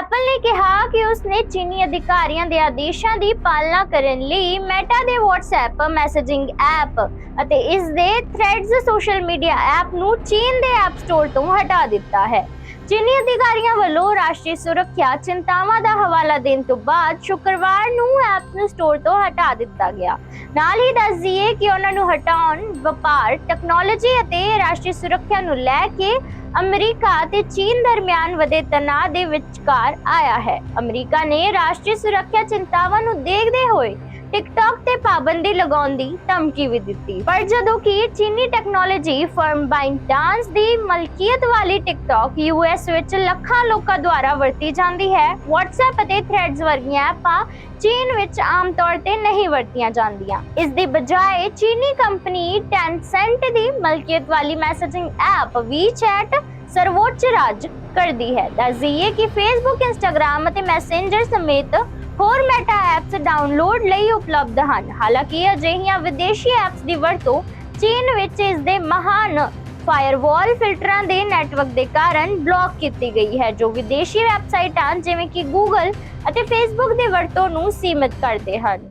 Apple ਨੇ ਕਿਹਾ ਕਿ ਉਸਨੇ ਚੀਨੀ ਅਧਿਕਾਰੀਆਂ ਦੇ ਆਦੇਸ਼ਾਂ ਦੀ ਪਾਲਣਾ ਕਰਨ ਲਈ ਮੈਟਾ ਦੇ WhatsApp ਮੈਸੇਜਿੰਗ ਐਪ ਅਤੇ ਇਸ ਦੇ Threads ਸੋਸ਼ਲ ਮੀਡੀਆ ਐਪ ਨੂੰ ਚੀਨ ਦੇ ਐਪ ਸਟੋਰ ਤੋਂ ਹਟਾ ਦਿੱਤਾ ਹੈ। ਚੀਨੀ ਅਧਿਕਾਰੀਆਂ ਵੱਲੋਂ ਰਾਸ਼ਟਰੀ ਸੁਰੱਖਿਆ ਚਿੰਤਾਵਾਂ ਦਾ ਹਵਾਲਾ ਦੇਣ ਤੋਂ ਬਾਅਦ ਸ਼ੁੱਕਰਵਾਰ ਨੂੰ ਐਪ ਨੂੰ ਸਟੋਰ ਤੋਂ ਹਟਾ ਦਿੱਤਾ ਗਿਆ। ਨਾਲ ਹੀ ਦੱਸ ਦਈਏ ਕਿ ਉਹਨਾਂ ਨੂੰ ਹਟਾਉਣ ਵਪਾਰ ਟੈਕਨੋਲੋਜੀ ਅਤੇ ਰਾਸ਼ਟਰੀ ਸੁਰੱਖਿਆ ਨੂੰ ਲੈ ਕੇ ਅਮਰੀਕਾ ਤੇ ਚੀਨ ਦਰਮਿਆਨ ਵਧੇ ਤਣਾਅ ਦੇ ਵਿਚਕਾਰ ਆਇਆ ਹੈ। ਅਮਰੀਕਾ ਨੇ ਰਾਸ਼ਟਰੀ ਸੁਰੱਖਿਆ ਚਿੰਤਾਵਾਂ ਨੂੰ ਦੇਖਦੇ ਹੋਏ ਟਿਕਟੌਕ ਤੇ ਪਾਬੰਦੀ ਲਗਾਉਣ ਦੀ ਧਮਕੀ ਵੀ ਦਿੱਤੀ। ਪਰ ਜਦੋਂ ਕਿ ਚੀਨੀ ਟੈਕਨੋਲੋਜੀ ਫਰਮ ਬਾਈਨਡਾਂਸ ਦੀ ਮਲਕੀਅਤ ਵਾਲੀ ਟਿਕਟੌਕ ਯੂਐਸ ਵਿੱਚ ਲੱਖਾਂ ਲੋਕਾਂ ਦੁਆਰਾ ਵਰਤੀ ਜਾਂਦੀ ਹੈ, WhatsApp ਅਤੇ Threads ਵਰਗੀਆਂ ਐਪਾਂ ਚੀਨ ਵਿੱਚ ਆਮ ਤੌਰ ਤੇ ਨਹੀਂ ਵਰਤੀਆਂ ਜਾਂਦੀਆਂ। ਇਸ ਦੀ ਬਜਾਏ ਚੀਨੀ ਕੰਪਨੀ Tencent ਦੀ ਮਲਕੀਅਤ ਵਾਲੀ ਮੈਸੇਜਿੰਗ ਐਪ WeChat ਸਰਵੋੱਚ ਰਾਜ ਕਰਦੀ ਹੈ। ਦੱਸਦੀਏ ਕਿ Facebook, Instagram ਅਤੇ Messenger ਸਮੇਤ ਹੋਰ ਮੈਟਾ ਐਪਸ ਡਾਊਨਲੋਡ ਲਈ ਉਪਲਬਧ ਹਨ। ਹਾਲਾਂਕਿ ਅਜਿਹੀਆਂ ਵਿਦੇਸ਼ੀ ਐਪਸ ਦੀ ਵਰਤੋਂ ਚੀਨ ਵਿੱਚ ਇਸ ਦੇ ਮਹਾਨ ਫਾਇਰਵਾਲ ਫਿਲਟਰਾਂ ਦੇ ਨੈਟਵਰਕ ਦੇ ਕਾਰਨ ਬਲੌਕ ਕੀਤੀ ਗਈ ਹੈ, ਜੋ ਵਿਦੇਸ਼ੀ ਵੈਬਸਾਈਟਾਂ ਜਿਵੇਂ ਕਿ Google ਅਤੇ Facebook ਦੀ ਵਰਤੋਂ ਨੂੰ ਸੀਮਿਤ ਕਰਦੇ ਹਨ।